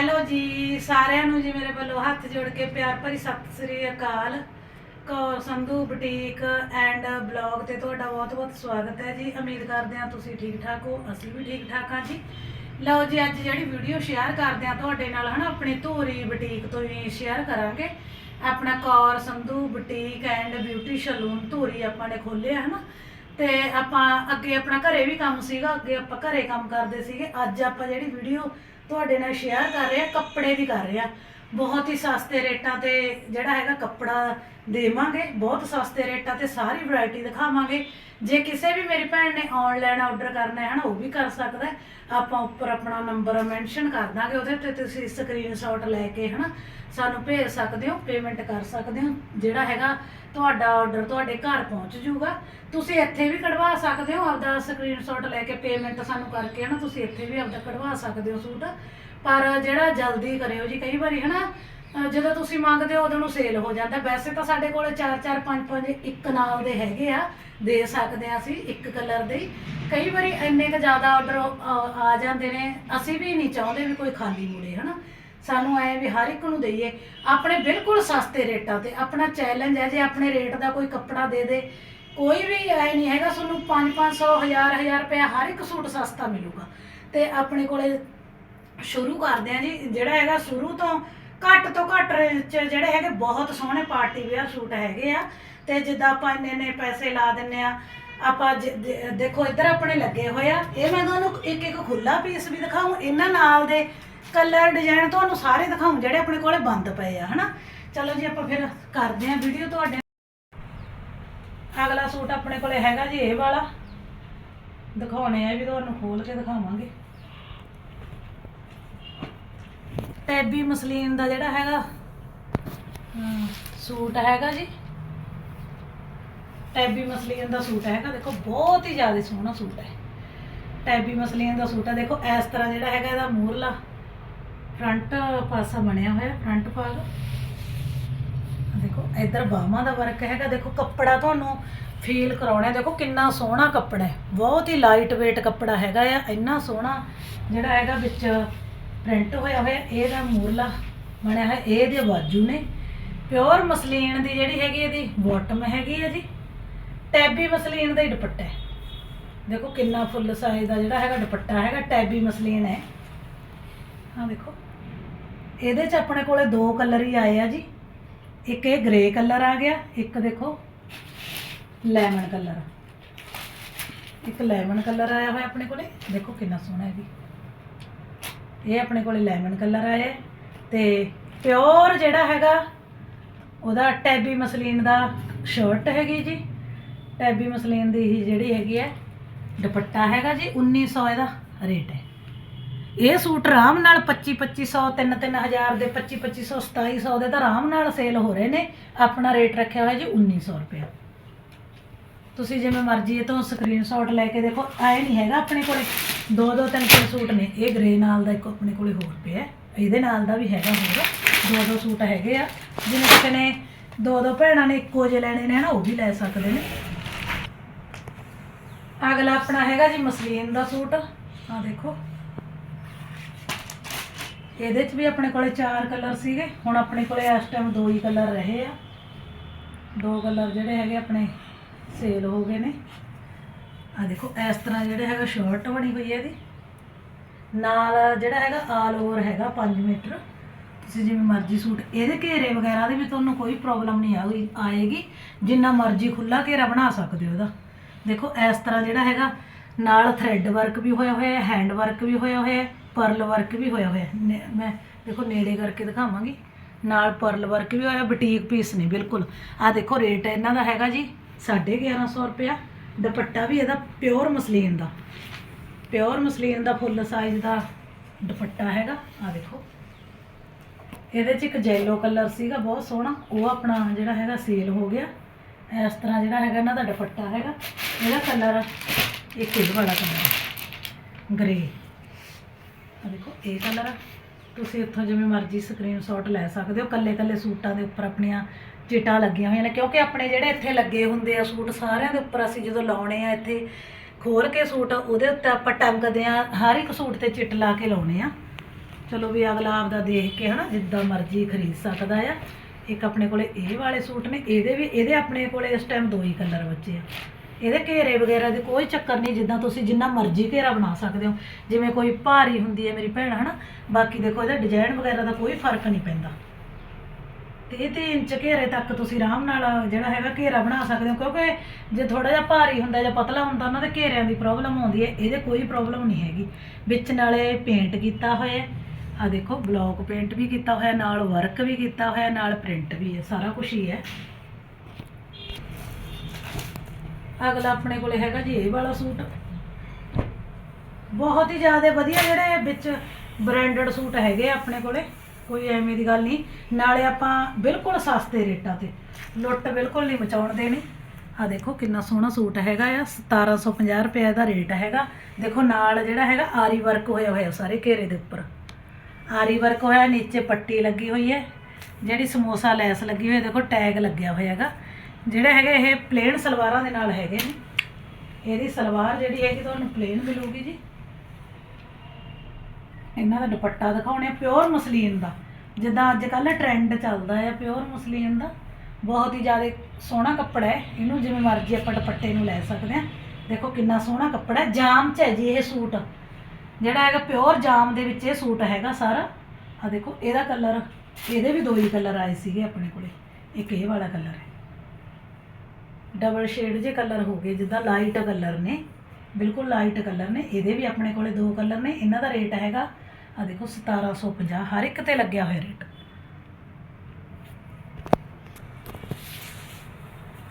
Hello ਜੀ, ਸਾਰਿਆਂ ਨੂੰ ਜੀ ਮੇਰੇ ਵੱਲੋਂ ਹੱਥ ਜੋੜ ਕੇ ਪਿਆਰ ਭਰੀ Sat Sri Akal. Kaur Sandhu boutique and blog ਤੇ ਤੁਹਾਡਾ ਬਹੁਤ-ਬਹੁਤ ਸਵਾਗਤ ਹੈ ਜੀ। ਉਮੀਦ ਕਰਦੇ ਹਾਂ ਤੁਸੀਂ ਠੀਕ ਠਾਕ ਹੋ, ਅਸੀਂ ਵੀ ਠੀਕ ਠਾਕ ਹਾਂ ਜੀ। ਲਓ ਜੀ, ਅੱਜ ਜਿਹੜੀ ਵੀਡੀਓ ਸ਼ੇਅਰ ਕਰਦੇ ਹਾਂ ਤੁਹਾਡੇ ਨਾਲ, ਹਨਾ, ਆਪਣੀ ਧੂਰੀ ਬੁਟੀਕ ਤੋਂ ਹੀ ਸ਼ੇਅਰ ਕਰਾਂਗੇ। ਆਪਣਾ Kaur Sandhu boutique and beauty salon Dhuri ਆਪਾਂ ਨੇ ਖੋਲਿਆ ਹਨਾ। ਤੇ ਆਪਾਂ ਅੱਗੇ ਆਪਣਾ ਘਰੇ ਵੀ ਕੰਮ ਸੀਗਾ, ਅੱਗੇ ਆਪਾਂ ਘਰੇ ਕੰਮ ਕਰਦੇ ਸੀਗੇ। ਅੱਜ ਆਪਾਂ ਜਿਹੜੀ ਵੀਡੀਓ ਤੁਹਾਡੇ ਨਾਲ ਸ਼ੇਅਰ ਕਰ ਰਿਹਾ ਕੱਪੜੇ ਵੀ ਕਰ ਰਿਹਾ। ਬਹੁਤ ਹੀ ਸਸਤੇ ਰੇਟਾਂ ਤੇ ਜਿਹੜਾ ਹੈਗਾ ਕੱਪੜਾ ਦੇਵਾਂਗੇ, ਬਹੁਤ ਸਸਤੇ ਰੇਟਾਂ ਤੇ ਸਾਰੀ ਵੈਰਾਈਟੀ ਦਿਖਾਵਾਂਗੇ। ਜੇ ਕਿਸੇ ਵੀ ਮੇਰੀ ਭੈਣ ਨੇ ਆਨਲਾਈਨ ਆਰਡਰ ਕਰਨਾ ਹੈ ਨਾ ਉਹ ਵੀ ਕਰ ਸਕਦਾ ਆਪਾਂ ਉੱਪਰ ਆਪਣਾ ਨੰਬਰ ਮੈਂਸ਼ਨ ਕਰ ਦਾਂਗੇ, ਉਹਦੇ ਤੇ ਤੁਸੀਂ ਸਕਰੀਨਸ਼ਾਟ ਲੈ ਕੇ ਹਨਾ, ਸਾਨੂੰ ਭੇਜ ਸਕਦੇ ਹੋ ਪੇਮੈਂਟ ਕਰ ਸਕਦੇ ਹੋ। ਜਿਹੜਾ ਹੈਗਾ ਤੁਹਾਡਾ ਆਰਡਰ ਤੁਹਾਡੇ ਘਰ ਪਹੁੰਚ ਜਾਊਗਾ। ਤੁਸੀਂ ਇੱਥੇ ਵੀ ਕਢਵਾ ਸਕਦੇ ਹੋ, ਆਪਦਾ ਸਕਰੀਨਸ਼ਾਟ ਲੈ ਕੇ ਪੇਮੈਂਟ ਸਾਨੂੰ ਕਰਕੇ ਹਨਾ, ਤੁਸੀਂ ਇੱਥੇ ਵੀ ਆਪਦਾ ਕਢਵਾ ਸਕਦੇ ਹੋ ਸੂਟ। ਪਰ ਜਿਹੜਾ ਜਲਦੀ ਕਰਿਓ ਜੀ, ਕਈ ਵਾਰੀ ਹਨਾ, ਅਹ ਜਦੋਂ ਤੁਸੀਂ ਮੰਗਦੇ ਹੋ ਉਦੋਂ ਨੂੰ ਸੇਲ ਹੋ ਜਾਂਦਾ। ਵੈਸੇ ਤਾਂ ਸਾਡੇ ਕੋਲ 4 4 5 5 ਇੱਕ ਨਾਲ ਦੇ ਹੈਗੇ ਆ, ਦੇ ਸਕਦੇ ਆ ਅਸੀਂ ਇੱਕ ਕਲਰ ਦੇ ਹੀ। ਕਈ ਵਾਰੀ ਇੰਨੇ ਕ ਜ਼ਿਆਦਾ ਆਰਡਰ ਆ ਜਾਂਦੇ ਨੇ, ਅਸੀਂ ਵੀ ਨਹੀਂ ਚਾਹੁੰਦੇ ਵੀ ਕੋਈ ਖਾਲੀ ਮੁੜੇ, ਹਨਾ। ਸਾਨੂੰ ਐ ਵੀ ਹਰ ਇੱਕ ਨੂੰ ਦਈਏ। ਆਪਣੇ ਬਿਲਕੁਲ ਸਸਤੇ ਰੇਟਾਂ ਤੇ, ਆਪਣਾ ਚੈਲੰਜ ਹੈ ਜੇ ਆਪਣੇ ਰੇਟ ਦਾ ਕੋਈ ਕੱਪੜਾ ਦੇ ਦੇ, ਕੋਈ ਵੀ ਐ ਨਹੀਂ ਹੈਗਾ, ਤੁਹਾਨੂੰ 5 500 1000 1000 ਰੁਪਏ ਹਰ ਇੱਕ ਸੂਟ ਸਸਤਾ ਮਿਲੂਗਾ। ਤੇ ਆਪਣੇ ਕੋਲੇ ਸ਼ੁਰੂ ਕਰਦੇ ਆ ਜੀ, ਜਿਹੜਾ ਹੈਗਾ ਸ਼ੁਰੂ ਤੋਂ ਘੱਟ ਤੋਂ ਘੱਟ ਰੇਂਜ 'ਚ ਜਿਹੜੇ ਹੈਗੇ ਬਹੁਤ ਸੋਹਣੇ ਪਾਰਟੀ ਵੇਅਰ ਸੂਟ ਹੈਗੇ ਆ। ਤੇ ਜਿੱਦਾਂ ਆਪਾਂ ਇੰਨੇ ਇੰਨੇ ਪੈਸੇ ਲਾ ਦਿੰਨੇ ਆ, ਆਪਾਂ ਜ- ਜ- ਦੇਖੋ ਇੱਧਰ ਆਪਣੇ ਲੱਗੇ ਹੋਏ ਆ। ਇਹ ਮੈਂ ਤੁਹਾਨੂੰ ਇੱਕ ਇੱਕ ਖੁੱਲਾ ਪੀਸ ਵੀ ਦਿਖਾਉਂ ਇਹਨਾਂ ਨਾਲ ਦੇ ਕਲਰ ਡਿਜ਼ਾਈਨ ਤੁਹਾਨੂੰ ਸਾਰੇ ਦਿਖਾਉਂ ਜਿਹੜੇ ਆਪਣੇ ਕੋਲੇ ਬੰਦ ਪਏ ਆ, ਹਨਾ। ਚਲੋ ਜੀ, ਆਪਾਂ ਫਿਰ ਕਰਦੇ ਆ ਵੀਡੀਓ ਤੁਹਾਡੇ ਅਗਲਾ ਸੂਟ ਆਪਣੇ ਕੋਲੇ ਹੈਗਾ ਜੀ, ਇਹ ਵਾਲਾ। ਦਿਖਾਉਣੇ ਆ ਵੀ ਤੁਹਾਨੂੰ ਖੋਲ ਕੇ ਦਿਖਾਵਾਂਗੇ। ਟੈਬੀ ਮਸਲੀਨ ਦਾ ਜਿਹੜਾ ਹੈਗਾ ਸੂਟ ਹੈਗਾ ਜੀ। ਟੈਬੀ ਮਸਲੀਨ ਦਾ ਸੂਟ ਹੈਗਾ, ਦੇਖੋ ਬਹੁਤ ਹੀ ਜ਼ਿਆਦਾ ਸੋਹਣਾ ਸੂਟ ਹੈ। ਟੈਬੀ ਮਸਲੀਨ ਦਾ ਸੂਟ ਹੈ, ਦੇਖੋ ਇਸ ਤਰ੍ਹਾਂ ਜਿਹੜਾ ਹੈਗਾ ਇਹਦਾ ਮੂਰਲਾ ਫਰੰਟ ਪਾਸਾ ਬਣਿਆ ਹੋਇਆ, ਫਰੰਟ ਭਾਗ ਦੇਖੋ, ਇੱਧਰ ਬਾਹਾਂ ਦਾ ਵਰਕ ਹੈਗਾ, ਦੇਖੋ ਕੱਪੜਾ ਤੁਹਾਨੂੰ ਫੀਲ ਕਰਾਉਣਾ ਦੇਖੋ ਕਿੰਨਾ ਸੋਹਣਾ ਕੱਪੜਾ ਹੈ, ਬਹੁਤ ਹੀ ਲਾਈਟ weight ਕੱਪੜਾ ਹੈਗਾ ਆ, ਇੰਨਾ ਸੋਹਣਾ ਜਿਹੜਾ ਹੈਗਾ ਵਿੱਚ ਪ੍ਰਿੰਟ ਹੋਇਆ ਹੋਇਆ ਇਹਦਾ ਮੂਰਲਾ ਬਣਿਆ ਹੋਇਆ ਇਹਦੇ ਬਾਜੂ ਨੇ। ਪਿਓਰ ਮਸਲੀਨ ਦੀ ਜਿਹੜੀ ਹੈਗੀ ਇਹਦੀ ਬਾਟਮ ਹੈਗੀ ਹੈ ਜੀ। ਟੈਬੀ ਮਸਲੀਨ ਦਾ ਹੀ ਦੁਪੱਟਾ ਹੈ। ਦੇਖੋ ਕਿੰਨਾ ਫੁੱਲ ਸਾਈਜ਼ ਦਾ ਜਿਹੜਾ ਹੈਗਾ ਦੁਪੱਟਾ ਹੈਗਾ ਟੈਬੀ ਮਸਲੀਨ ਹੈ। ਹਾਂ ਦੇਖੋ, ਇਹਦੇ ਚ ਆਪਣੇ ਕੋਲੇ ਦੋ ਕਲਰ ਹੀ ਆਏ ਆ ਜੀ। ਇੱਕ ਇਹ ਗ੍ਰੇ ਕਲਰ ਆ ਗਿਆ, ਇੱਕ ਦੇਖੋ ਲੈਮਨ ਕਲਰ ਇੱਕ ਲੈਮਨ ਕਲਰ ਆਇਆ ਹੋਇਆ ਆਪਣੇ ਕੋਲੇ, ਦੇਖੋ ਕਿੰਨਾ ਸੋਹਣਾ ਹੈ ਜੀ। ਇਹ ਆਪਣੇ ਕੋਲੇ ਲੈਮਨ ਕਲਰ ਆਏ ਹੈ ਤੇ ਪਿਓਰ ਜਿਹੜਾ ਹੈਗਾ, ਉਹਦਾ ਟੈਬੀ ਮਸਲੀਨ ਦਾ ਸ਼ਰਟ ਹੈਗੀ ਜੀ। ਟੈਬੀ ਮਸਲੀਨ ਦੀ ਹੀ ਜਿਹੜੀ ਹੈਗੀ ਹੈ, ਦੁਪੱਟਾ ਹੈਗਾ ਜੀ 1900 ਇਹਦਾ ਰੇਟ ਹੈ। ਇਹ ਸੂਟ ਆਰਾਮ ਨਾਲ 25 2500 3 3000 ਦੇ 25 2500 2700 ਦੇ ਤਾਂ ਆਰਾਮ ਨਾਲ ਸੇਲ ਹੋ ਰਹੇ ਨੇ। ਆਪਣਾ ਰੇਟ ਰੱਖਿਆ ਹੋਇਆ ਜੀ 1900 ਰੁਪਏ ਤੁਸੀਂ ਜਿਵੇਂ ਮਰਜ਼ੀ ਇਹ ਤੋਂ ਸਕਰੀਨਸ਼ਾਟ ਲੈ ਕੇ ਦੇਖੋ ਐ ਨਹੀਂ ਹੈਗਾ ਆਪਣੇ ਕੋਲੇ। ਦੋ ਦੋ, ਤਿੰਨ ਤਿੰਨ ਸੂਟ ਨੇ। ਇਹ ਗ੍ਰੇ ਨਾਲ ਦਾ ਇੱਕ ਆਪਣੇ ਕੋਲੇ ਹੋਰ ਪਿਆ ਇਹਦੇ ਨਾਲ ਦਾ ਵੀ ਹੈਗਾ ਹੋਰ। ਦੋ ਦੋ ਸੂਟ ਹੈਗੇ ਆ। ਜਿਵੇਂ ਕਿਸੇ ਨੇ ਦੋ ਦੋ ਭੈਣਾਂ ਨੇ, ਇੱਕੋ ਜਿਹੇ ਲੈਣੇ ਨੇ ਨਾ ਉਹ ਵੀ ਲੈ ਸਕਦੇ ਨੇ। ਅਗਲਾ ਆਪਣਾ ਹੈਗਾ ਜੀ ਮਸਲੀਨ ਦਾ ਸੂਟ। ਆ ਦੇਖੋ। ਇਹਦੇ 'ਚ ਵੀ ਆਪਣੇ ਕੋਲੇ ਚਾਰ ਕਲਰ ਸੀਗੇ। ਹੁਣ ਆਪਣੇ ਕੋਲੇ ਇਸ ਟਾਈਮ ਦੋ ਹੀ ਕਲਰ ਰਹੇ ਆ। ਦੋ ਕਲਰ ਜਿਹੜੇ ਹੈਗੇ ਆਪਣੇ ਸੇਲ ਹੋ ਗਏ ਨੇ। ਆ ਦੇਖੋ, ਇਸ ਤਰ੍ਹਾਂ ਜਿਹੜਾ ਹੈਗਾ ਸ਼ਰਟ ਬਣੀ ਹੋਈ ਹੈ ਇਹਦੀ। ਨਾਲ ਜਿਹੜਾ ਹੈਗਾ ਆਲ ਓਵਰ ਹੈਗਾ 5 ਮੀਟਰ। ਤੁਸੀਂ ਜਿਵੇਂ ਮਰਜ਼ੀ ਸੂਟ, ਇਹਦੇ ਘੇਰੇ ਵਗੈਰਾ ਦੇ ਵੀ ਤੁਹਾਨੂੰ ਕੋਈ ਪ੍ਰੋਬਲਮ ਨਹੀਂ ਆਊਗੀ ਆਏਗੀ। ਜਿੰਨਾ ਮਰਜ਼ੀ ਖੁੱਲਾ ਘੇਰਾ ਬਣਾ ਸਕਦੇ ਹੋ ਉਹਦਾ ਦੇਖੋ, ਇਸ ਤਰ੍ਹਾਂ ਜਿਹੜਾ ਹੈਗਾ, ਨਾਲ ਥ੍ਰੈਡ ਵਰਕ ਵੀ ਹੋਇਆ ਹੋਇਆ ਹੈ ਹੈਂਡ ਵਰਕ ਵੀ ਹੋਇਆ ਹੋਇਆ ਹੈ ਪਰਲ ਵਰਕ ਵੀ ਹੋਇਆ ਹੋਇਆ ਨੇ- ਮੈਂ ਦੇਖੋ ਨੇੜੇ ਕਰਕੇ ਦਿਖਾਵਾਂਗੀ। ਨਾਲ ਪਰਲ ਵਰਕ ਵੀ ਹੋਇਆ ਬੁਟੀਕ ਪੀਸ ਨੇ, ਬਿਲਕੁਲ। ਆ ਦੇਖੋ ਰੇਟ ਇਹਨਾਂ ਦਾ ਹੈਗਾ ਜੀ 1150 ਰੁਪਇਆ। ਦੁਪੱਟਾ ਵੀ ਇਹਦਾ ਪਿਓਰ ਮਸਲੀਨ ਦਾ। ਪਿਓਰ ਮਸਲੀਨ ਦਾ ਫੁੱਲ ਸਾਈਜ਼ ਦਾ ਦੁਪੱਟਾ ਹੈਗਾ। ਆ ਦੇਖੋ। ਇਹਦੇ 'ਚ ਇੱਕ ਜੈਲੋ ਕਲਰ ਸੀਗਾ, ਬਹੁਤ ਸੋਹਣਾ। ਉਹ ਆਪਣਾ ਜਿਹੜਾ ਹੈਗਾ ਸੇਲ ਹੋ ਗਿਆ। ਇਸ ਤਰ੍ਹਾਂ ਜਿਹੜਾ ਹੈਗਾ ਇਹਨਾਂ ਦਾ ਦੁਪੱਟਾ ਹੈਗਾ। ਇਹਦਾ ਕਲਰ ਇਹ ਇਹ ਵਾਲਾ ਕਲਰ ਗ੍ਰੇ ਆ ਦੇਖੋ, ਇਹ ਕਲਰ ਆ। ਤੁਸੀਂ ਇੱਥੋਂ ਜਿਵੇਂ ਮਰਜ਼ੀ ਸਕਰੀਨਸ਼ਾਟ ਲੈ ਸਕਦੇ ਹੋ। ਕੱਲੇ ਕੱਲੇ ਸੂਟਾਂ ਦੇ ਉੱਪਰ ਆਪਣੀਆਂ ਚਿਟਾਂ ਲੱਗੀਆਂ ਹੋਈਆਂ ਨੇ, ਕਿਉਂਕਿ ਆਪਣੇ ਜਿਹੜੇ ਇੱਥੇ ਲੱਗੇ ਹੁੰਦੇ ਆ ਸੂਟ, ਸਾਰਿਆਂ ਦੇ ਉੱਪਰ ਅਸੀਂ ਜਦੋਂ ਲਾਉਣੇ ਆ ਇੱਥੇ, ਖੋਲ ਕੇ ਸੂਟ, ਉਹਦੇ ਉੱਤੇ ਆਪਾਂ ਟੰਗਦੇ ਆ, ਹਰ ਇੱਕ ਸੂਟ ਤੇ ਚਿੱਟ ਲਾ ਕੇ ਲਾਉਣੇ ਆ। ਚਲੋ ਵੀ ਅਗਲਾ ਆਪਦਾ ਦੇਖ ਕੇ ਹਨਾ, ਜਿੱਦਾਂ ਮਰਜ਼ੀ ਖਰੀਦ ਸਕਦਾ ਆ। ਇੱਕ ਆਪਣੇ ਕੋਲੇ ਇਹ ਵਾਲੇ ਸੂਟ ਨੇ, ਇਹਦੇ ਵੀ, ਇਹਦੇ ਆਪਣੇ ਕੋਲੇ ਇਸ ਟਾਈਮ ਦੋ ਹੀ ਕਲਰ ਬੱਚੇ ਆ। ਇਹਦੇ ਘੇਰੇ ਵਗੈਰਾ ਦੇ ਕੋਈ ਚੱਕਰ ਨਹੀਂ, ਜਿੱਦਾਂ ਤੁਸੀਂ ਜਿੰਨਾ ਮਰਜ਼ੀ ਘੇਰਾ ਬਣਾ ਸਕਦੇ ਹੋ। ਜਿਵੇਂ ਕੋਈ ਭਾਰੀ ਹੁੰਦੀ ਹੈ ਮੇਰੀ ਭੈਣ, ਹਨਾ, ਬਾਕੀ ਦੇਖੋ ਇਹਦਾ ਡਿਜ਼ਾਈਨ ਵਗੈਰਾ ਦਾ ਕੋਈ ਫ਼ਰਕ ਨਹੀਂ ਪੈਂਦਾ। ਤੇ ਇਹ ਤੇ ਇੰਚ ਘੇਰੇ ਤੱਕ ਤੁਸੀਂ ਆਰਾਮ ਨਾਲ ਜਿਹੜਾ ਹੈਗਾ ਘੇਰਾ ਬਣਾ ਸਕਦੇ ਹੋ, ਕਿਉਂਕਿ ਜੇ ਥੋੜਾ ਜਿਹਾ ਭਾਰੀ ਹੁੰਦਾ ਜਾਂ ਪਤਲਾ ਹੁੰਦਾ, ਉਹਨਾਂ ਦੇ ਘੇਰਿਆਂ ਦੀ ਪ੍ਰੋਬਲਮ ਆਉਂਦੀ ਹੈ, ਇਹਦੇ ਕੋਈ ਪ੍ਰੋਬਲਮ ਨਹੀਂ ਹੈਗੀ। ਵਿੱਚ ਨਾਲੇ ਪੇਂਟ ਕੀਤਾ ਹੋਇਆ ਹੈ ਆ ਦੇਖੋ ਬਲੌਕ ਪੇਂਟ ਵੀ ਕੀਤਾ ਹੋਇਆ, ਨਾਲ ਵਰਕ ਵੀ ਕੀਤਾ ਹੋਇਆ, ਨਾਲ ਪ੍ਰਿੰਟ ਵੀ ਹੈ, ਸਾਰਾ ਕੁਝ ਹੀ ਹੈ। ਅਗਲਾ ਆਪਣੇ ਕੋਲੇ ਹੈਗਾ ਜੀ ਇਹ ਵਾਲਾ ਸੂਟ। ਬਹੁਤ ਹੀ ਜ਼ਿਆਦਾ ਵਧੀਆ ਜਿਹੜੇ ਵਿੱਚ ਬ੍ਰਾਂਡਡ ਸੂਟ ਹੈਗੇ ਆਪਣੇ ਕੋਲੇ। ਕੋਈ ਐਵੇਂ ਦੀ ਗੱਲ ਨਹੀਂ। ਨਾਲੇ ਆਪਾਂ ਬਿਲਕੁਲ ਸਸਤੇ ਰੇਟਾਂ ਤੇ ਲੁੱਟ ਬਿਲਕੁਲ ਨਹੀਂ ਮਚਾਉਣ ਦੇਣੀ। ਆ ਦੇਖੋ ਕਿੰਨਾ ਸੋਹਣਾ ਸੂਟ ਹੈਗਾ ਆ 1750 ਰੁਪਏ ਦਾ ਰੇਟ ਹੈਗਾ। ਦੇਖੋ ਨਾਲ ਜਿਹੜਾ ਹੈਗਾ, ਆਰੀ ਵਰਕ ਹੋਇਆ ਹੋਇਆ ਸਾਰੇ ਘੇਰੇ ਦੇ ਉੱਪਰ। ਆਰੀ ਵਰਕ ਹੋਇਆ, ਨੀਚੇ ਪੱਟੀ ਲੱਗੀ ਹੋਈ ਹੈ। ਜਿਹੜੀ ਸਮੋਸਾ ਲੈਸ ਲੱਗੀ ਹੋਈ ਹੈ, ਦੇਖੋ ਟੈਗ ਲੱਗਿਆ ਹੋਇਆ ਹੈਗਾ। ਜਿਹੜਾ ਹੈਗਾ ਇਹ ਪਲੇਨ ਸਲਵਾਰਾਂ ਦੇ ਨਾਲ ਹੈਗੇ ਨੇ। ਇਹਦੀ ਸਲਵਾਰ ਜਿਹੜੀ ਹੈਗੀ, ਤੁਹਾਨੂੰ ਪਲੇਨ ਮਿਲੂਗੀ ਜੀ। ਇਹਨਾਂ ਦਾ ਦੁਪੱਟਾ ਦਿਖਾਉਣੇ ਪਿਓਰ ਮਸਲੀਨ ਦਾ। ਜਿੱਦਾਂ ਅੱਜ ਕੱਲ੍ਹ ਟ੍ਰੈਂਡ ਚੱਲਦਾ ਹੈ ਪਿਓਰ ਮਸਲੀਨ ਦਾ। ਬਹੁਤ ਹੀ ਜ਼ਿਆਦਾ ਸੋਹਣਾ ਕੱਪੜਾ ਹੈ, ਇਹਨੂੰ ਜਿਵੇਂ ਮਰਜ਼ੀ ਆਪਾਂ ਦੁਪੱਟੇ ਨੂੰ ਲੈ ਸਕਦੇ ਹਾਂ। ਦੇਖੋ ਕਿੰਨਾ ਸੋਹਣਾ ਕੱਪੜਾ ਹੈ, ਜਾਮ 'ਚ ਹੈ ਜੀ ਇਹ ਸੂਟ। ਜਿਹੜਾ ਹੈਗਾ ਪਿਓਰ ਜਾਮ ਦੇ ਵਿੱਚ ਇਹ ਸੂਟ ਹੈਗਾ ਸਾਰਾ। ਆ ਦੇਖੋ, ਇਹਦਾ ਕਲਰ ਇਹਦੇ ਵੀ ਦੋ ਹੀ ਕਲਰ ਆਏ ਸੀਗੇ ਆਪਣੇ ਕੋਲੇ। ਇੱਕ ਇਹ ਵਾਲਾ ਕਲਰ ਹੈ। ਡਬਲ ਸ਼ੇਡ ਜੇ ਕਲਰ ਹੋ ਗਏ, ਜਿੱਦਾਂ ਲਾਈਟ ਕਲਰ ਨੇ। ਬਿਲਕੁਲ ਲਾਈਟ ਕਲਰ ਨੇ, ਇਹਦੇ ਵੀ ਆਪਣੇ ਕੋਲੇ ਦੋ ਕਲਰ ਨੇ, ਇਹਨਾਂ ਦਾ ਰੇਟ ਹੈਗਾ ਆ ਦੇਖੋ 1750 ਹਰ ਇੱਕ ਤੇ ਲੱਗਿਆ ਹੋਇਆ ਰੇਟ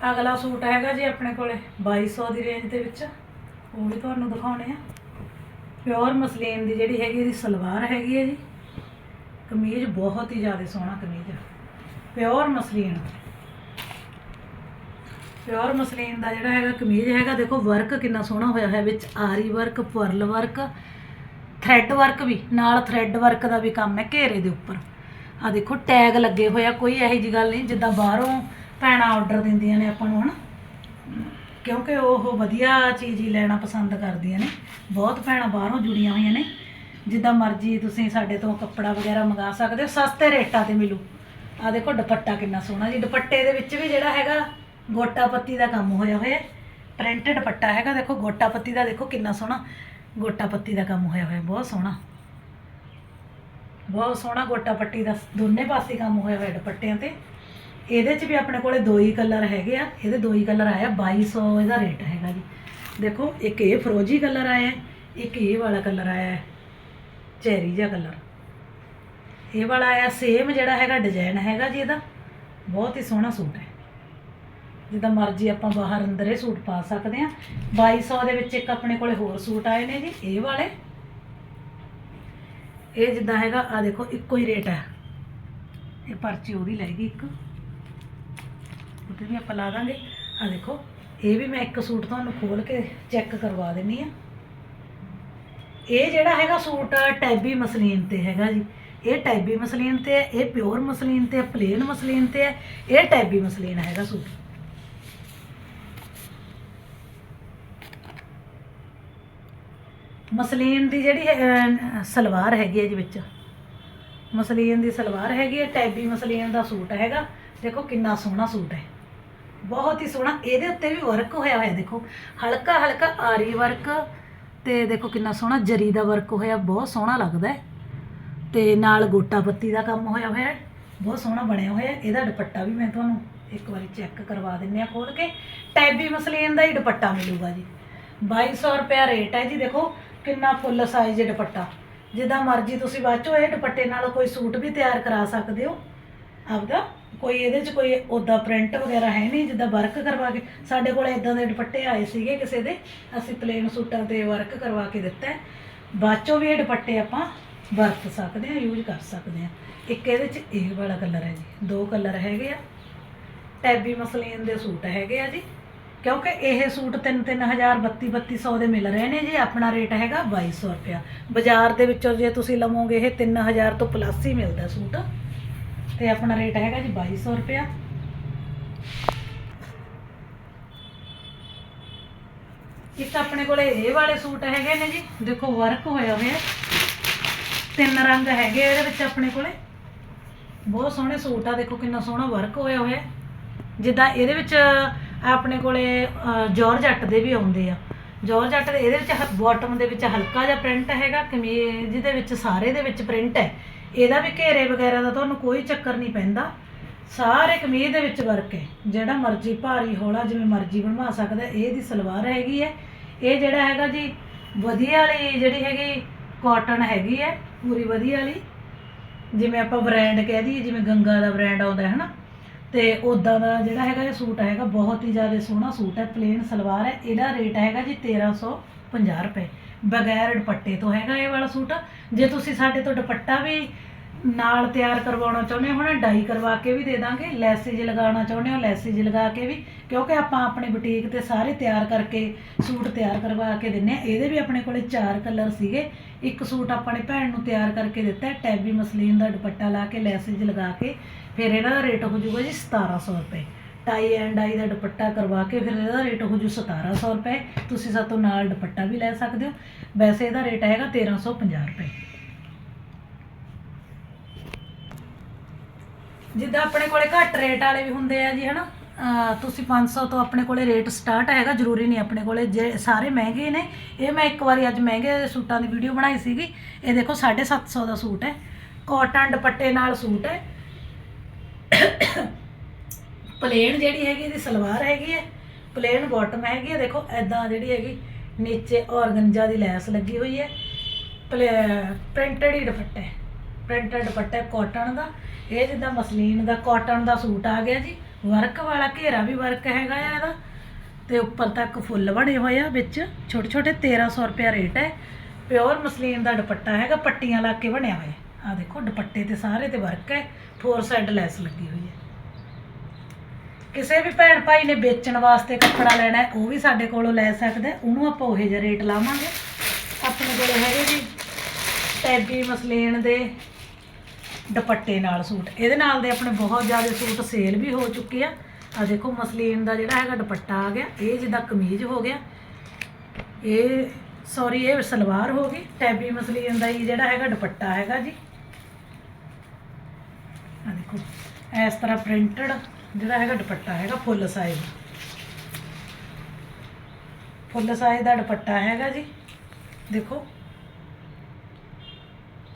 ਅਗਲਾ ਸੂਟ ਹੈਗਾ ਜੀ ਆਪਣੇ ਕੋਲੇ 2200 ਦੀ ਰੇਂਜ ਦੇ ਵਿੱਚ, ਉਹ ਵੀ ਤੁਹਾਨੂੰ ਦਿਖਾਉਣੇ ਆ। ਪਿਓਰ ਮਸਲੀਨ ਦੀ ਜਿਹੜੀ ਹੈਗੀ, ਇਹਦੀ ਸਲਵਾਰ ਹੈਗੀ ਹੈ ਜੀ। ਕਮੀਜ਼ ਬਹੁਤ ਹੀ ਜ਼ਿਆਦਾ ਸੋਹਣਾ ਕਮੀਜ਼ ਹੈ ਪਿਓਰ ਮਸਲੀਨ ਪਿਓਰ ਮਸਲੀਨ ਦਾ ਜਿਹੜਾ ਹੈਗਾ ਕਮੀਜ਼ ਹੈਗਾ, ਦੇਖੋ ਵਰਕ ਕਿੰਨਾ ਸੋਹਣਾ ਹੋਇਆ ਹੋਇਆ, ਵਿੱਚ aari work pearl work thread work ਵੀ, ਨਾਲ ਥ੍ਰੈਡ ਵਰਕ ਦਾ ਵੀ ਕੰਮ ਹੈ ਘੇਰੇ ਦੇ ਉੱਪਰ। ਆ ਦੇਖੋ ਟੈਗ ਲੱਗੇ ਹੋਇਆ ਕੋਈ ਇਹੋ ਜੀ ਗੱਲ ਨਹੀਂ, ਜਿੱਦਾਂ ਬਾਹਰੋਂ ਭੈਣਾਂ ਆਰਡਰ ਦਿੰਦੀਆਂ ਨੇ ਆਪਾਂ ਨੂੰ, ਹਨਾ? ਕਿਉਂਕਿ ਉਹ ਵਧੀਆ ਚੀਜ਼ ਹੀ ਲੈਣਾ ਪਸੰਦ ਕਰਦੀਆਂ ਨੇ। ਬਹੁਤ ਭੈਣਾਂ ਬਾਹਰੋਂ ਜੁੜੀਆਂ ਹੋਈਆਂ ਨੇ। ਜਿੱਦਾਂ ਮਰਜ਼ੀ ਤੁਸੀਂ ਸਾਡੇ ਤੋਂ ਕੱਪੜਾ ਵਗੈਰਾ ਮੰਗਾ ਸਕਦੇ ਹੋ, ਸਸਤੇ ਰੇਟਾਂ ਤੇ ਮਿਲੂ। ਆ ਦੇਖੋ, ਦੁਪੱਟਾ ਕਿੰਨਾ ਸੋਹਣਾ ਜੀ। ਦੁਪੱਟੇ ਦੇ ਵਿੱਚ ਵੀ ਜਿਹੜਾ ਹੈਗਾ ਗੋਟਾ ਪੱਤੀ ਦਾ ਕੰਮ ਹੋਇਆ ਹੋਇਆ ਪ੍ਰਿੰਟਡ ਦੁਪੱਟਾ ਹੈਗਾ, ਦੇਖੋ ਗੋਟਾ ਪੱਤੀ ਦਾ, ਦੇਖੋ ਕਿੰਨਾ ਸੋਹਣਾ। ਗੋਟਾ ਪੱਤੀ ਦਾ ਕੰਮ ਹੋਇਆ ਹੋਇਆ, ਬਹੁਤ ਸੋਹਣਾ। ਬਹੁਤ ਸੋਹਣਾ ਗੋਟਾ ਪੱਟੀ ਦਾ, ਦੋਨੇ ਪਾਸੇ ਕੰਮ ਹੋਇਆ ਹੋਇਆ ਦੁਪੱਟਿਆਂ ਤੇ। ਇਹਦੇ 'ਚ ਵੀ ਆਪਣੇ ਕੋਲੇ ਦੋ ਹੀ ਕਲਰ ਹੈਗੇ ਆ। ਇਹਦੇ ਦੋ ਹੀ ਕਲਰ ਆਇਆ 2200 ਇਹਦਾ ਰੇਟ ਹੈਗਾ ਜੀ। ਦੇਖੋ, ਇੱਕ ਇਹ ਫਰੋਜੀ ਕਲਰ ਆਇਆ, ਇੱਕ ਇਹ ਵਾਲਾ ਕਲਰ ਆਇਆ, ਚੈਰੀ ਜਿਹਾ ਕਲਰ। ਇਹ ਵਾਲਾ ਆਇਆ ਸੇਮ ਜਿਹੜਾ ਹੈਗਾ ਡਿਜ਼ਾਈਨ ਹੈਗਾ ਜੀ ਇਹਦਾ। ਬਹੁਤ ਹੀ ਸੋਹਣਾ ਸੂਟ ਹੈ। ਜਿੱਦਾਂ ਮਰਜ਼ੀ ਆਪਾਂ ਬਾਹਰ ਅੰਦਰ ਇਹ ਸੂਟ ਪਾ ਸਕਦੇ ਆ 2200 ਦੇ ਵਿੱਚ ਇੱਕ ਆਪਣੇ ਕੋਲੇ ਹੋਰ ਸੂਟ ਆਏ ਨੇ ਜੀ, ਇਹ ਵਾਲੇ। ਇਹ ਜਿੱਦਾਂ ਹੈਗਾ ਆ ਦੇਖੋ, ਇੱਕੋ ਹੀ ਰੇਟ ਹੈ। ਇਹ ਪਰਚੀ ਉਹਦੀ ਲੈਗੀ ਇੱਕ। ਉਹਦੇ ਵੀ ਆਪਾਂ ਲਾ ਦਾਂਗੇ। ਆ ਦੇਖੋ, ਇਹ ਵੀ ਮੈਂ ਇੱਕ ਸੂਟ ਤੁਹਾਨੂੰ ਖੋਲ ਕੇ ਚੈੱਕ ਕਰਵਾ ਦਿੰਨੀ ਆ ਇਹ ਜਿਹੜਾ ਹੈਗਾ ਸੂਟ ਟੈਬੀ ਮਸਲੀਨ ਤੇ ਹੈਗਾ ਜੀ। ਇਹ ਟੈਬੀ ਮਸਲੀਨ ਤੇ ਹੈ, ਇਹ ਪਿਓਰ ਮਸਲੀਨ ਤੇ ਹੈ, ਪਲੇਨ ਮਸਲੀਨ ਤੇ ਹੈ, ਇਹ ਟੈਬੀ ਮਸਲੀਨ ਹੈਗਾ ਸੂਟ। ਮਸਲੀਨ ਦੀ ਜਿਹੜੀ ਅਹ, ਸਲਵਾਰ ਹੈਗੀ ਹੈ ਜੀ ਵਿੱਚ। ਮਸਲੀਨ ਦੀ ਸਲਵਾਰ ਹੈਗੀ ਹੈ ਟੈਬੀ ਮਸਲੀਨ ਦਾ ਸੂਟ ਹੈਗਾ। ਦੇਖੋ ਕਿੰਨਾ ਸੋਹਣਾ ਸੂਟ ਹੈ। ਬਹੁਤ ਹੀ ਸੋਹਣਾ ਇਹਦੇ ਉੱਤੇ ਵੀ ਵਰਕ ਹੋਇਆ ਹੋਇਆ ਦੇਖੋ। ਹਲਕਾ ਹਲਕਾ ਆਰੀ ਵਰਕ ਤੇ ਦੇਖੋ ਕਿੰਨਾ ਸੋਹਣਾ ਜਰੀ ਦਾ ਵਰਕ ਹੋਇਆ ਬਹੁਤ ਸੋਹਣਾ ਲੱਗਦਾ ਹੈ। ਤੇ ਨਾਲ ਗੋਟਾ ਪੱਤੀ ਦਾ ਕੰਮ ਹੋਇਆ ਹੋਇਆ ਹੈ ਬਹੁਤ ਸੋਹਣਾ ਬਣਿਆ ਹੋਇਆ ਹੈ। ਇਹਦਾ ਦੁਪੱਟਾ ਵੀ ਮੈਂ ਤੁਹਾਨੂੰ ਇੱਕ ਵਾਰੀ ਚੈੱਕ ਕਰਵਾ ਦਿੰਨੇ ਆ ਖੋਲ ਕੇ। ਟੈਬੀ ਮਸਲੀਨ ਦਾ ਹੀ ਦੁਪੱਟਾ ਮਿਲੂਗਾ ਜੀ। 2200 ਰੁਪਿਆ ਰੇਟ ਹੈ ਜੀ ਦੇਖੋ। ਕਿੰਨਾ ਫੁੱਲ ਸਾਈਜ਼ ਦੁਪੱਟਾ। ਜਿੱਦਾਂ ਮਰਜ਼ੀ ਤੁਸੀਂ ਬਾਅਦ ਚੋਂ ਇਹ ਦੁਪੱਟੇ ਨਾਲ ਕੋਈ ਸੂਟ ਵੀ ਤਿਆਰ ਕਰਾ ਸਕਦੇ ਹੋ। ਆਪਦਾ ਕੋਈ ਇਹਦੇ 'ਚ ਕੋਈ ਉਦਾਂ ਪ੍ਰਿੰਟ ਵਗੈਰਾ ਹੈ ਨਹੀਂ, ਜਿੱਦਾਂ ਵਰਕ ਕਰਵਾ ਕੇ। ਸਾਡੇ ਕੋਲ ਇਦਾਂ ਦੇ ਦੁਪੱਟੇ ਆਏ ਸੀਗੇ ਕਿਸੇ ਦੇ, ਅਸੀਂ ਪਲੇਨ ਸੂਟਾਂ ਤੇ ਵਰਕ ਕਰਵਾ ਕੇ ਦਿੱਤਾ। ਬਾਅਦ ਚੋਂ ਵੀ ਇਹ ਦੁਪੱਟੇ ਆਪਾਂ ਵਰਤ ਸਕਦੇ ਹਾਂ ਯੂਜ਼ ਕਰ ਸਕਦੇ ਹਾਂ। ਇੱਕ ਇਹਦੇ 'ਚ ਇਹ ਵਾਲਾ ਕਲਰ ਹੈ ਜੀ, ਦੋ ਕਲਰ ਹੈਗੇ ਆ। ਟੈਬੀ ਮਸਲੀਨ ਦੇ ਸੂਟ ਹੈਗੇ ਆ ਜੀ। ਕਿਉਂਕਿ ਇਹ ਸੂਟ 3-3000 32-3200 ਦੇ ਮਿਲ ਰਹੇ ਨੇ ਜੀ, ਆਪਣਾ ਰੇਟ ਹੈਗਾ 2200 ਰੁਪਿਆ ਬਾਜ਼ਾਰ ਦੇ ਵਿੱਚੋਂ ਜੇ ਤੁਸੀਂ ਲਵੋਗੇ ਇਹ 3000 ਤੋਂ ਪਲੱਸ ਹੀ ਮਿਲਦਾ ਸੂਟ। ਤੇ ਆਪਣਾ ਰੇਟ ਹੈਗਾ ਜੀ 2200 ਰੁਪਿਆ ਇੱਕ ਆਪਣੇ ਕੋਲੇ ਇਹ ਵਾਲੇ ਸੂਟ ਹੈਗੇ ਨੇ ਜੀ, ਦੇਖੋ ਵਰਕ ਹੋਇਆ ਹੋਇਆ। ਤਿੰਨ ਰੰਗ ਹੈਗੇ ਇਹਦੇ ਵਿੱਚ ਆਪਣੇ ਕੋਲੇ। ਬਹੁਤ ਸੋਹਣੇ ਸੂਟ ਆ, ਦੇਖੋ ਕਿੰਨਾ ਸੋਹਣਾ ਵਰਕ ਹੋਇਆ ਹੋਇਆ। ਜਿੱਦਾਂ ਇਹਦੇ ਵਿੱਚ ਆਪਣੇ ਕੋਲੇ ਅਹ, ਜੋਰਜੱਟ ਦੇ ਵੀ ਆਉਂਦੇ ਆ। ਜੋਰਜੱਟ ਦੇ ਇਹਦੇ ਵਿੱਚ ਬਾਟਮ ਦੇ ਵਿੱਚ ਹਲਕਾ ਜਿਹਾ ਪ੍ਰਿੰਟ ਹੈਗਾ ਕਮੀਜ਼ ਜਿਹਦੇ ਵਿੱਚ ਸਾਰੇ ਦੇ ਵਿੱਚ ਪ੍ਰਿੰਟ ਹੈ। ਇਹਦਾ ਵੀ ਘੇਰੇ ਵਗੈਰਾ ਦਾ ਤੁਹਾਨੂੰ ਕੋਈ ਚੱਕਰ ਨਹੀਂ ਪੈਂਦਾ। ਸਾਰੇ ਕਮੀਜ਼ ਦੇ ਵਿੱਚ ਵਰਕ ਹੈ। ਜਿਹੜਾ ਮਰਜ਼ੀ ਭਾਰੀ ਹੌਲਾ ਜਿਵੇਂ ਮਰਜ਼ੀ ਬਣਵਾ ਸਕਦਾ ਹੈ। ਇਹ ਦੀ ਸਲਵਾਰ ਹੈਗੀ ਹੈ। ਇਹ ਜਿਹੜਾ ਹੈਗਾ ਜੀ ਵਧੀਆ ਵਾਲੀ ਜਿਹੜੀ ਹੈਗੀ ਕਾਟਨ ਹੈਗੀ ਹੈ ਪੂਰੀ ਵਧੀਆ ਵਾਲੀ। ਜਿਵੇਂ ਆਪਾਂ ਬ੍ਰਾਂਡ ਕਹਿ ਦਈਏ ਜਿਵੇਂ ਗੰਗਾ ਦਾ ਬ੍ਰਾਂਡ ਆਉਂਦਾ ਹੈ ਹਨਾ? ਤੇ ਉਦਾਂ ਦਾ ਜਿਹੜਾ ਹੈਗਾ ਇਹ ਸੂਟ ਹੈਗਾ, ਬਹੁਤ ਹੀ ਜ਼ਿਆਦਾ ਸੋਹਣਾ ਸੂਟ ਹੈ ਪਲੇਨ ਸਲਵਾਰ ਹੈ, ਇਹਦਾ ਰੇਟ ਹੈਗਾ ਜੀ 1350 ਰੁਪਏ। ਬਗੈਰ ਦੁਪੱਟੇ ਤੋਂ ਹੈਗਾ ਇਹ ਵਾਲਾ ਸੂਟ। ਜੇ ਤੁਸੀਂ ਸਾਡੇ ਤੋਂ ਦੁਪੱਟਾ ਵੀ ਨਾਲ ਤਿਆਰ ਕਰਵਾਉਣਾ ਚਾਹੁੰਦੇ ਹੋ ਨਾ, ਡਾਈ ਕਰਵਾ ਕੇ ਵੀ ਦੇ ਦਾਂਗੇ, ਲੈਸੇਜ ਲਗਾਉਣਾ ਚਾਹੁੰਦੇ ਹੋ, ਲੈਸੇਜ ਲਗਾ ਕੇ ਵੀ, ਕਿਉਂਕਿ ਆਪਾਂ ਆਪਣੀ ਬੁਟੀਕ ਤੇ ਸਾਰੇ ਤਿਆਰ ਕਰਕੇ ਸੂਟ ਤਿਆਰ ਕਰਵਾ ਕੇ ਦਿੰਨੇ ਆ। ਇਹਦੇ ਵੀ ਆਪਣੇ ਕੋਲੇ ਚਾਰ ਕਲਰ ਸੀਗੇ। ਇੱਕ ਸੂਟ ਆਪਾਂ ਨੇ ਭੈਣ ਨੂੰ ਤਿਆਰ ਕਰਕੇ ਦਿੱਤਾ ਟੈਬੀ ਮਸਲੀਨ ਦਾ ਦੁਪੱਟਾ ਲਾ ਕੇ ਲੈਸੇਜ ਲਗਾ ਕੇ, ਫਿਰ ਇਹਨਾਂ ਦਾ ਰੇਟ ਹੋ ਜਾਊਗਾ ਜੀ 1700 ਰੁਪਏ। ਟਾਈ ਐਂਡ ਡਾਈ ਦਾ ਦੁਪੱਟਾ ਕਰਵਾ ਕੇ ਫਿਰ ਇਹਦਾ ਰੇਟ ਹੋ ਜੂ 1700 ਰੁਪਏ। ਤੁਸੀਂ ਸਾਤੋਂ ਨਾਲ ਦੁਪੱਟਾ ਵੀ ਲੈ ਸਕਦੇ ਹੋ। ਵੈਸੇ ਇਹਦਾ ਰੇਟ ਹੈਗਾ 1350 ਰੁਪਏ। ਜਿੱਦਾਂ ਆਪਣੇ ਕੋਲੇ ਘੱਟ ਰੇਟ ਵਾਲੇ ਵੀ ਹੁੰਦੇ ਆ ਜੀ, ਹਨਾ? ਅਹ ਤੁਸੀਂ 500 ਤੋਂ ਆਪਣੇ ਕੋਲੇ ਰੇਟ ਸਟਾਰਟ ਹੈਗਾ, ਜ਼ਰੂਰੀ ਨਹੀਂ ਆਪਣੇ ਕੋਲੇ। ਜੇ ਸਾਰੇ ਮਹਿੰਗੇ ਨੇ, ਇਹ ਮੈਂ ਇੱਕ ਵਾਰੀ ਅੱਜ ਮਹਿੰਗੇ ਸੂਟਾਂ ਦੀ ਵੀਡੀਓ ਬਣਾਈ ਸੀਗੀ। ਇਹ ਦੇਖੋ 750 ਦਾ ਸੂਟ ਹੈ। ਕਾਟਨ ਦੁਪੱਟੇ ਨਾਲ ਸੂਟ ਹੈ। ਪਲੇਨ ਜਿਹੜੀ ਹੈਗੀ, ਇਹਦੀ ਸਲਵਾਰ ਹੈਗੀ ਹੈ। ਪਲੇਨ ਬਾਟਮ ਹੈਗੀ ਹੈ। ਦੇਖੋ ਐਦਾਂ ਜਿਹੜੀ ਹੈਗੀ, ਨੀਚੇ ਔਰਗੰਜਾ ਦੀ ਲੈਸ ਲੱਗੀ ਹੋਈ ਹੈ। ਪ੍ਰਿੰਟਡ ਹੀ ਦੁਪੱਟਾ। ਹੈ ਪ੍ਰਿੰਟਡ ਦੁਪੱਟਾ ਕਾਟਨ ਦਾ, ਇਹ ਜਿੱਦਾਂ ਮਸਲੀਨ ਦਾ ਕਾਟਨ ਦਾ ਸੂਟ ਆ ਗਿਆ ਜੀ ਵਰਕ ਵਾਲਾ ਘੇਰਾ ਵੀ ਵਰਕ ਹੈਗਾ ਆ ਇਹਦਾ, ਤੇ ਉੱਪਰ ਤੱਕ ਫੁੱਲ ਬਣੇ ਹੋਏ ਆ ਵਿੱਚ ਛੋਟੇ ਛੋਟੇ 1300 ਰੁਪਿਆ ਰੇਟ ਹੈ ਪਿਓਰ ਮਸਲੀਨ ਦਾ ਦੁਪੱਟਾ ਹੈਗਾ, ਪੱਟੀਆਂ ਲਾ ਕੇ ਬਣਿਆ ਹੋਇਆ। ਆ ਦੇਖੋ, ਦੁਪੱਟੇ ਤੇ ਸਾਰੇ ਤੇ ਵਰਕ ਹੈ ਫੋਰ ਸਾਈਡ ਲੈਸ ਲੱਗੀ ਹੋਈ ਹੈ ਕਿਸੇ ਵੀ ਭੈਣ ਭਾਈ ਨੇ ਵੇਚਣ ਵਾਸਤੇ ਕੱਪੜਾ ਲੈਣਾ, ਉਹ ਵੀ ਸਾਡੇ ਕੋਲੋਂ ਲੈ ਸਕਦਾ, ਉਹਨੂੰ ਆਪਾਂ ਉਹੇ ਜਿਹਾ ਰੇਟ ਲਾਵਾਂਗੇ। ਆਪਣੇ ਕੋਲ ਹੈਗੇ ਜੀ ਟੈਬੀ ਮਸਲੀਨ ਦੇ ਦੁਪੱਟੇ ਨਾਲ ਸੂਟ। ਇਹਦੇ ਨਾਲ ਦੇ ਆਪਣੇ ਬਹੁਤ ਜ਼ਿਆਦਾ ਸੂਟ ਸੇਲ ਵੀ ਹੋ ਚੁੱਕੇ ਆ। ਆ ਦੇਖੋ ਮਸਲੀਨ ਦਾ ਜਿਹੜਾ ਹੈਗਾ ਦੁਪੱਟਾ ਆ ਗਿਆ। ਇਹ ਜਿੱਦਾਂ ਕਮੀਜ਼ ਹੋ ਗਿਆ। ਇਹ ਸੌਰੀ ਇਹ ਸਲਵਾਰ ਹੋ ਗਈ। ਟੈਬੀ ਮਸਲੀਨ ਦਾ ਹੀ ਜਿਹੜਾ ਹੈਗਾ ਦੁਪੱਟਾ ਹੈਗਾ ਜੀ। ਆ ਦੇਖੋ, ਇਸ ਤਰ੍ਹਾਂ ਪ੍ਰਿੰਟਡ ਜਿਹੜਾ ਹੈਗਾ ਦੁਪੱਟਾ ਹੈਗਾ ਫੁੱਲ ਸਾਈਜ਼ ਫੁੱਲ ਸਾਈਜ਼ ਦਾ ਦੁਪੱਟਾ ਹੈਗਾ ਜੀ। ਦੇਖੋ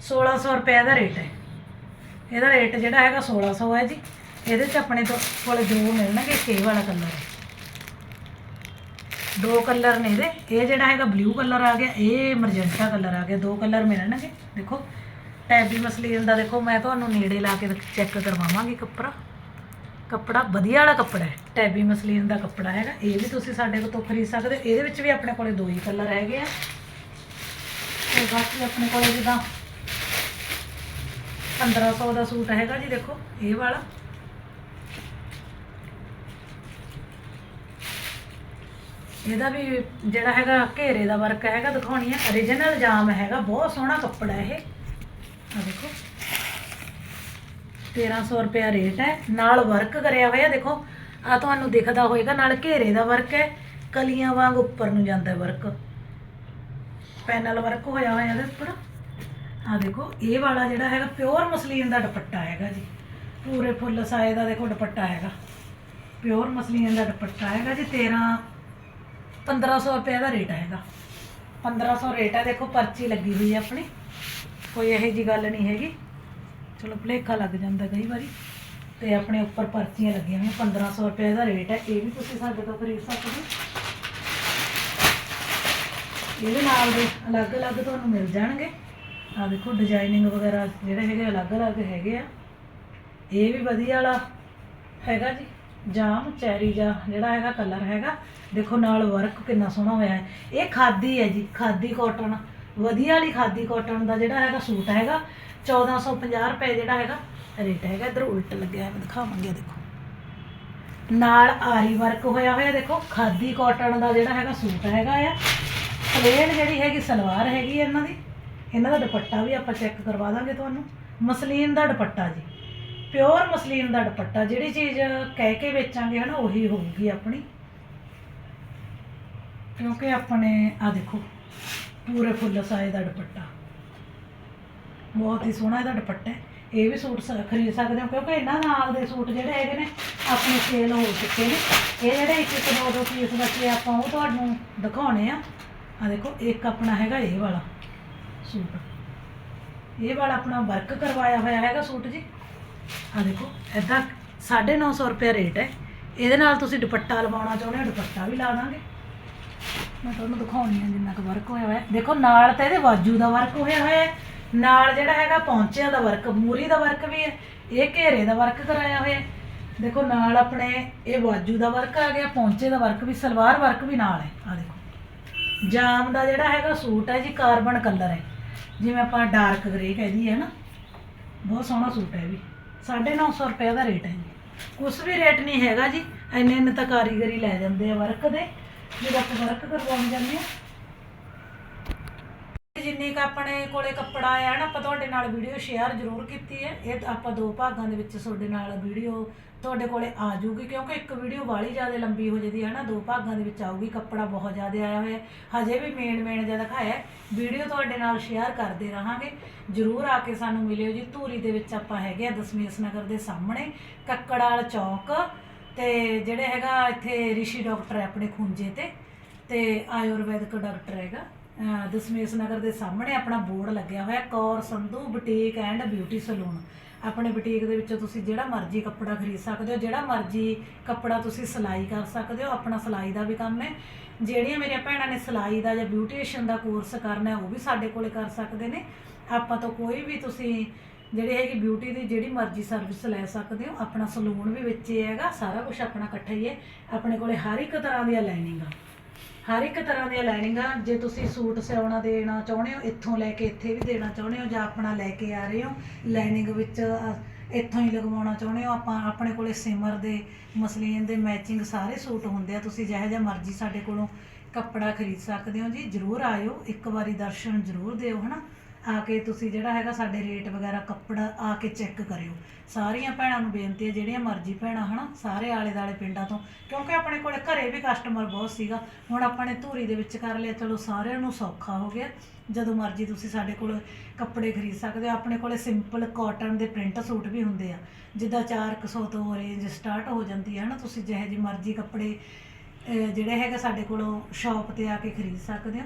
1600 ਰੁਪਏ ਦਾ ਰੇਟ ਹੈ। ਇਹਦਾ ਰੇਟ ਜਿਹੜਾ ਹੈਗਾ 1600 ਹੈ ਜੀ। ਇਹਦੇ 'ਚ ਆਪਣੇ ਤੋਂ ਕੋਲ ਦੋ ਮਿਲਣਗੇ ਛੇ ਵਾਲਾ ਕਲਰ ਹੈ। ਦੋ ਕਲਰ ਨੇ ਇਹਦੇ। ਇਹ ਜਿਹੜਾ ਹੈਗਾ ਬਲੂ ਕਲਰ ਆ ਗਿਆ, ਇਹ ਮਰਜੈਂਟਾ ਕਲਰ ਆ ਗਿਆ। ਦੋ ਕਲਰ ਮਿਲਣਗੇ। ਦੇਖੋ ਟੈਬੀ ਮਸਲੀਨ ਦਾ ਦੇਖੋ, ਮੈਂ ਤੁਹਾਨੂੰ ਨੇੜੇ ਲਾ ਕੇ ਚੈੱਕ ਕਰਵਾਵਾਂਗੀ ਕੱਪੜਾ। ਕੱਪੜਾ ਵਧੀਆ ਵਾਲਾ ਕੱਪੜਾ ਹੈ। ਟੈਬੀ ਮਸਲੀਨ ਦਾ ਕੱਪੜਾ ਹੈਗਾ। ਇਹ ਵੀ ਤੁਸੀਂ ਸਾਡੇ ਕੋਲ ਤੋਂ ਖਰੀਦ ਸਕਦੇ ਹੋ। ਇਹਦੇ ਵਿੱਚ ਵੀ ਆਪਣੇ ਕੋਲੇ ਦੋ ਹੀ ਕਲਰ ਹੈਗੇ ਆ। ਤੇ ਬਾਕੀ ਆਪਣੇ ਕੋਲੇ ਜਿੱਦਾਂ 1500 ਦਾ ਸੂਟ ਹੈਗਾ ਜੀ, ਦੇਖੋ, ਇਹ ਵਾਲਾ। ਇਹਦਾ ਵੀ ਜਿਹੜਾ ਹੈਗਾ ਘੇਰੇ ਦਾ ਵਰਕ ਹੈਗਾ, ਦਿਖਾਉਣੀ ਹੈ origignal ਜਾਮ ਹੈਗਾ, ਬਹੁਤ ਸੋਹਣਾ ਕੱਪੜਾ ਇਹ। ਆ ਦੇਖੋ। 1300 ਰੁਪਿਆ ਰੇਟ ਹੈ। ਨਾਲ ਵਰਕ ਕਰਿਆ ਹੋਇਆ, ਦੇਖੋ। ਆ ਤੁਹਾਨੂੰ ਦਿਖਦਾ ਹੋਏਗਾ, ਨਾਲ ਘੇਰੇ ਦਾ ਵਰਕ ਹੈ। ਕਲੀਆਂ ਵਾਂਗ ਉੱਪਰ ਨੂੰ ਜਾਂਦਾ ਵਰਕ ਪੈਨਲ ਵਰਕ ਹੋਇਆ ਹੋਇਆ ਇਹਦੇ ਉੱਪਰ। ਆ ਦੇਖੋ, ਇਹ ਵਾਲਾ ਜਿਹੜਾ ਹੈਗਾ ਪਿਓਰ ਮਸਲੀਨ ਦਾ ਦੁਪੱਟਾ ਹੈਗਾ ਜੀ। ਪੂਰੇ ਫੁੱਲ ਸਾਏ ਦਾ ਦੇਖੋ ਦੁਪੱਟਾ ਹੈਗਾ। ਪਿਓਰ ਮਸਲੀਨ ਦਾ ਦੁਪੱਟਾ ਹੈਗਾ ਜੀ 13 1500 ਰੁਪਏ ਦਾ ਰੇਟ ਹੈਗਾ। 1500 ਰੇਟ ਹੈ, ਦੇਖੋ ਪਰਚੀ ਲੱਗੀ ਹੋਈ ਹੈ ਆਪਣੀ। ਕੋਈ ਇਹੋ ਜੀ ਗੱਲ ਨਹੀਂ ਹੈਗੀ। ਚਲੋ, ਭੁਲੇਖਾ ਲੱਗ ਜਾਂਦਾ ਕਈ ਵਾਰੀ। ਤੇ ਆਪਣੇ ਉੱਪਰ ਪਰਚੀਆਂ ਲੱਗੀਆਂ ਹੋਈਆਂ 1500 ਰੁਪਏ ਦਾ ਰੇਟ ਹੈ। ਇਹ ਵੀ ਤੁਸੀਂ ਸਾਡੇ ਤੋਂ ਖਰੀਦ ਸਕਦੇ ਹੋ। ਇਹਦੇ ਨਾਲ ਦੇ ਅਲੱਗ-ਅਲੱਗ ਤੁਹਾਨੂੰ ਮਿਲ ਜਾਣਗੇ। ਆ ਦੇਖੋ ਡਿਜ਼ਾਈਨਿੰਗ ਵਗੈਰਾ ਜਿਹੜੇ ਹੈਗੇ ਅਲੱਗ-ਅਲੱਗ ਹੈਗੇ ਆ। ਇਹ ਵੀ ਵਧੀਆ ਵਾਲਾ ਹੈਗਾ ਜੀ। ਜਾਮ ਚੈਰੀ ਜਾ ਜਿਹੜਾ ਹੈਗਾ ਕਲਰ ਹੈਗਾ। ਦੇਖੋ, ਨਾਲ ਵਰਕ ਕਿੰਨਾ ਸੋਹਣਾ ਹੋਇਆ ਹੈ। ਇਹ ਖਾਦੀ ਹੈ ਜੀ, ਖਾਦੀ ਕਾਟਨ ਵਧੀਆ ਵਾਲੀ ਖਾਦੀ ਕਾਟਨ ਦਾ ਜਿਹੜਾ ਹੈਗਾ ਸੂਟ ਹੈਗਾ 1450 ਰੁਪਏ ਜਿਹੜਾ ਹੈਗਾ, ਰੇਟ ਹੈਗਾ। ਇਧਰ ਉਲਟ ਲੱਗਿਆ ਹੈ ਮੈਂ ਦਿਖਾਵਾਂਗੀ ਦੇਖੋ। ਨਾਲ ਆਰੀ ਵਰਕ ਹੋਇਆ ਹੋਇਆ, ਦੇਖੋ, ਖਾਦੀ ਕਾਟਨ ਦਾ ਜਿਹੜਾ ਹੈਗਾ ਸੂਟ ਹੈਗਾ ਆ। ਪਲੇਨ ਜਿਹੜੀ ਹੈਗੀ, ਸਲਵਾਰ ਹੈਗੀ ਹੈ ਇਹਨਾਂ ਦੀ। ਇਹਨਾਂ ਦਾ ਦੁਪੱਟਾ ਵੀ ਆਪਾਂ ਚੈੱਕ ਕਰਵਾ ਦਾਂਗੇ ਤੁਹਾਨੂੰ। ਮਸਲੀਨ ਦਾ ਦੁਪੱਟਾ ਜੀ। ਪਿਓਰ ਮਸਲੀਨ ਦਾ ਦੁਪੱਟਾ, ਜਿਹੜੀ ਚੀਜ਼ ਕਹਿ ਕੇ ਵੇਚਾਂਗੇ ਹਨਾ, ਉਹੀ ਹੋਊਗੀ ਆਪਣੀ। ਕਿਉਂਕਿ ਆਪਣੇ ਆ ਦੇਖੋ, ਪੂਰੇ ਫੁੱਲ ਸਾਏ ਦਾ ਦੁਪੱਟਾ। ਬਹੁਤ ਹੀ ਸੋਹਣਾ ਇਹਦਾ ਦੁਪੱਟਾ ਇਹ ਵੀ ਸੂਟ ਸ- ਖਰੀਦ ਸਕਦੇ ਹੋ, ਕਿਉਂਕਿ ਇਹਨਾਂ ਨਾਲ ਦੇ ਸੂਟ ਜਿਹੜੇ ਹੈਗੇ ਨੇ, ਆਪਣੇ ਸੇਲ ਹੋ ਚੁੱਕੇ ਨੇ। ਇਹ ਜਿਹੜੇ ਇੱਕ ਇੱਕ ਦੋ ਦੋ ਪੀਸ ਬਚੇ ਆਪਾਂ ਉਹ ਤੁਹਾਨੂੰ ਦਿਖਾਉਣੇ ਆ। ਆ ਦੇਖੋ, ਇੱਕ ਆਪਣਾ ਹੈਗਾ ਇਹ ਵਾਲਾ। ਸੂਟ ਇਹ ਵਾਲਾ ਆਪਣਾ ਵਰਕ ਕਰਵਾਇਆ ਹੋਇਆ ਹੈਗਾ ਸੂਟ ਜੀ। ਆ ਦੇਖੋ ਐਦਾਂ 950 ਰੁਪਏ ਰੇਟ ਹੈ। ਇਹਦੇ ਨਾਲ ਤੁਸੀਂ ਦੁਪੱਟਾ ਲਵਾਉਣਾ ਚਾਹੁੰਦੇ ਹੋ, ਦੁਪੱਟਾ ਵੀ ਲਾ ਦਾਂਗੇ। ਮੈਂ ਤੁਹਾਨੂੰ ਦਿਖਾਉਣੀ ਆ ਜਿੰਨਾ ਕੁ ਵਰਕ ਹੋਇਆ ਹੋਇਆ ਹੈ। ਦੇਖੋ, ਨਾਲ ਤਾਂ ਇਹਦੇ ਬਾਜੂ ਦਾ ਵਰਕ ਹੋਇਆ ਹੋਇਆ ਹੈ। ਨਾਲ ਜਿਹੜਾ ਹੈਗਾ ਪੌਂਚਿਆਂ ਦਾ ਵਰਕ ਮੂਰੀ ਦਾ ਵਰਕ ਵੀ ਹੈ। ਇਹ ਘੇਰੇ ਦਾ ਵਰਕ ਕਰਾਇਆ ਹੋਇਆ ਹੈ। ਦੇਖੋ, ਨਾਲ ਆਪਣੇ ਇਹ ਬਾਜੂ ਦਾ ਵਰਕ ਆ ਗਿਆ, ਪੌਂਚੇ ਦਾ ਵਰਕ ਵੀ, ਸਲਵਾਰ ਵਰਕ ਵੀ ਨਾਲ ਹੈ। ਆ ਦੇਖੋ। ਜਾਮ ਦਾ ਜਿਹੜਾ ਹੈਗਾ ਸੂਟ ਹੈ ਜੀ, ਕਾਰਬਨ ਕਲਰ ਹੈ। ਜਿਵੇਂ ਆਪਾਂ ਡਾਰਕ ਗ੍ਰੇ ਕਹਿ ਦਈਏ ਨਾ? ਬਹੁਤ ਸੋਹਣਾ ਸੂਟ ਹੈ ਇਹ ਵੀ 950 ਰੁਪਏ ਦਾ ਰੇਟ ਹੈ ਜੀ। ਕੁਛ ਵੀ ਰੇਟ ਨਹੀਂ ਹੈਗਾ ਜੀ। ਇੰਨੇ ਇੰਨੇ ਤਾਂ ਕਾਰੀਗਰੀ ਲੈ ਜਾਂਦੇ ਆ ਵਰਕ ਦੇ। ਜਦੋਂ ਆਪਾਂ ਵਰਕ ਕਰਵਾਉਣ ਜਾਂਦੇ ਆ ਜਿੰਨੀ ਕ ਆਪਣੇ ਕੋਲੇ ਕੱਪੜਾ ਆਇਆ ਨਾ, ਆਪਾਂ ਤੁਹਾਡੇ ਨਾਲ ਵੀਡੀਓ ਸ਼ੇਅਰ ਜ਼ਰੂਰ ਕੀਤੀ ਹੈ। ਇਹ ਤਾਂ ਆਪਾਂ ਦੋ ਭਾਗਾਂ ਦੇ ਵਿੱਚ ਤੁਹਾਡੇ ਨਾਲ ਵੀਡੀਓ ਤੁਹਾਡੇ ਕੋਲੇ ਆ ਜਾਊਗੀ, ਕਿਉਂਕਿ ਇੱਕ ਵੀਡੀਓ ਵਾਲੀ ਜ਼ਿਆਦਾ ਲੰਬੀ ਹੋ ਜਾਂਦੀ ਹੈ ਨਾ, ਦੋ ਭਾਗਾਂ ਦੇ ਵਿੱਚ ਆਊਗੀ, ਕੱਪੜਾ ਬਹੁਤ ਜ਼ਿਆਦਾ ਆਇਆ ਹੋਇਆ ਹਜੇ ਵੀ ਮੇਨ ਮੇਨ ਜਿਹਾ ਦਿਖਾਇਆ ਵੀਡੀਓ ਤੁਹਾਡੇ ਨਾਲ ਸ਼ੇਅਰ ਕਰਦੇ ਰਹਾਂਗੇ। ਜ਼ਰੂਰ ਆ ਕੇ ਸਾਨੂੰ ਮਿਲਿਓ ਜੀ। ਧੂਰੀ ਦੇ ਵਿੱਚ ਆਪਾਂ ਹੈਗੇ ਆ ਦਸਮੇਸ਼ ਨਗਰ ਦੇ ਸਾਹਮਣੇ, ਕੱਕੜਾਲ ਚੌਕ ਤੇ ਜਿਹੜੇ ਹੈਗਾ ਇੱਥੇ ਰਿਸ਼ੀ ਡਾਕਟਰ ਹੈ ਆਪਣੇ ਖੁੰਝੇ ਤੇ ਤੇ ਆਯੁਰਵੈਦਿਕ ਡਾਕਟਰ ਹੈਗਾ। ਦਸਮੇਸ਼ ਨਗਰ ਦੇ ਸਾਹਮਣੇ ਆਪਣਾ ਬੋਰਡ ਲੱਗਿਆ ਹੋਇਆ, Kaur Sandhu boutique and beauty salon. ਆਪਣੇ ਬੁਟੀਕ ਦੇ ਵਿੱਚੋਂ ਤੁਸੀਂ ਜਿਹੜਾ ਮਰਜ਼ੀ ਕੱਪੜਾ ਖਰੀਦ ਸਕਦੇ ਹੋ, ਜਿਹੜਾ ਮਰਜ਼ੀ ਕੱਪੜਾ ਤੁਸੀਂ ਸਿਲਾਈ ਕਰ ਸਕਦੇ ਹੋ, ਆਪਣਾ ਸਿਲਾਈ ਦਾ ਵੀ ਕੰਮ ਹੈ। ਜਿਹੜੀਆਂ ਮੇਰੀਆਂ ਭੈਣਾਂ ਨੇ ਸਿਲਾਈ ਦਾ ਜਾਂ ਬਿਊਟੀਸ਼ੀਅਨ ਦਾ ਕੋਰਸ ਕਰਨਾ ਉਹ ਵੀ ਸਾਡੇ ਕੋਲੇ ਕਰ ਸਕਦੇ ਨੇ। ਆਪਾਂ ਤੋਂ ਕੋਈ ਵੀ ਤੁਸੀਂ ਜਿਹੜੀ ਹੈਗੀ ਬਿਊਟੀ ਦੀ ਜਿਹੜੀ ਮਰਜ਼ੀ ਸਰਵਿਸ ਲੈ ਸਕਦੇ ਹੋ, ਆਪਣਾ ਸਲੂਨ ਵੀ ਵਿੱਚ ਹੈਗਾ, ਸਾਰਾ ਕੁਝ ਆਪਣਾ ਇਕੱਠਾ ਹੀ ਹੈ। ਆਪਣੇ ਕੋਲੇ ਹਰ ਇੱਕ ਤਰ੍ਹਾਂ ਦੀਆਂ ਲਾਈਨਿੰਗਾਂ। ਹਰ ਇੱਕ ਤਰ੍ਹਾਂ ਦੀਆਂ ਲਾਈਨਿੰਗਾਂ ਜੇ ਤੁਸੀਂ ਸੂਟ ਸਿਉਣਾ ਦੇਣਾ ਚਾਹੁੰਦੇ ਹੋ ਇੱਥੋਂ ਲੈ ਕੇ ਇੱਥੇ ਵੀ ਦੇਣਾ ਚਾਹੁੰਦੇ ਹੋ ਜਾਂ ਆਪਣਾ ਲੈ ਕੇ ਆ ਰਹੇ ਹੋ ਲਾਈਨਿੰਗ ਵਿੱਚ ਅ, ਇੱਥੋਂ ਹੀ ਲਗਵਾਉਣਾ ਚਾਹੁੰਦੇ ਹੋ ਆਪਾਂ ਆਪਣੇ ਕੋਲੇ ਸਿਮਰ ਦੇ ਮਸਲੀਨ ਦੇ ਮੈਚਿੰਗ ਸਾਰੇ ਸੂਟ ਹੁੰਦੇ ਆ ਤੁਸੀਂ ਜਿਹੋ ਜਿਹਾ ਮਰਜ਼ੀ ਸਾਡੇ ਕੋਲੋਂ ਕੱਪੜਾ ਖਰੀਦ ਸਕਦੇ ਹੋ ਜੀ ਜਰੂਰ ਆਇਓ ਇੱਕ ਵਾਰੀ ਦਰਸ਼ਨ ਜਰੂਰ ਦਿਓ ਹਨਾ? ਆ ਕੇ ਤੁਸੀਂ ਜਿਹੜਾ ਹੈਗਾ ਸਾਡੇ ਰੇਟ ਵਗੈਰਾ ਕੱਪੜਾ ਆ ਕੇ ਚੈੱਕ ਕਰਿਓ। ਸਾਰੀਆਂ ਭੈਣਾਂ ਨੂੰ ਬੇਨਤੀ ਹੈ, ਜਿਹੜੀਆਂ ਮਰਜ਼ੀ ਭੈਣਾਂ, ਹਨਾ, ਸਾਰੇ ਆਲੇ ਦਾਲੇ ਪਿੰਡਾਂ ਤੋਂ, ਕਿਉਂਕਿ ਆਪਣੇ ਕੋਲੇ ਘਰੇ ਵੀ ਕਸਟਮਰ ਬਹੁਤ ਸੀਗਾ। ਹੁਣ ਆਪਾਂ ਨੇ ਧੂਰੀ ਦੇ ਵਿੱਚ ਕਰ ਲਿਆ, ਚਲੋ ਸਾਰਿਆਂ ਨੂੰ ਸੌਖਾ ਹੋ ਗਿਆ। ਜਦੋਂ ਮਰਜ਼ੀ ਤੁਸੀਂ ਸਾਡੇ ਕੋਲ ਕੱਪੜੇ ਖਰੀਦ ਸਕਦੇ ਹੋ। ਆਪਣੇ ਕੋਲੇ ਸਿੰਪਲ ਕਾਟਨ ਦੇ ਪ੍ਰਿੰਟ ਸੂਟ ਵੀ ਹੁੰਦੇ ਆ, ਜਿੱਦਾਂ 400 ਤੋਂ ਰੇਂਜ ਸਟਾਰਟ ਹੋ ਜਾਂਦੀ ਹੈ ਨਾ ਤੁਸੀਂ ਜਿਹੇ ਜਿਹੇ ਮਰਜ਼ੀ ਕੱਪੜੇ ਜਿਹੜੇ ਹੈਗੇ ਸਾਡੇ ਕੋਲੋਂ ਸ਼ਾਪ ਤੇ ਆ ਕੇ ਖਰੀਦ ਸਕਦੇ ਹੋ।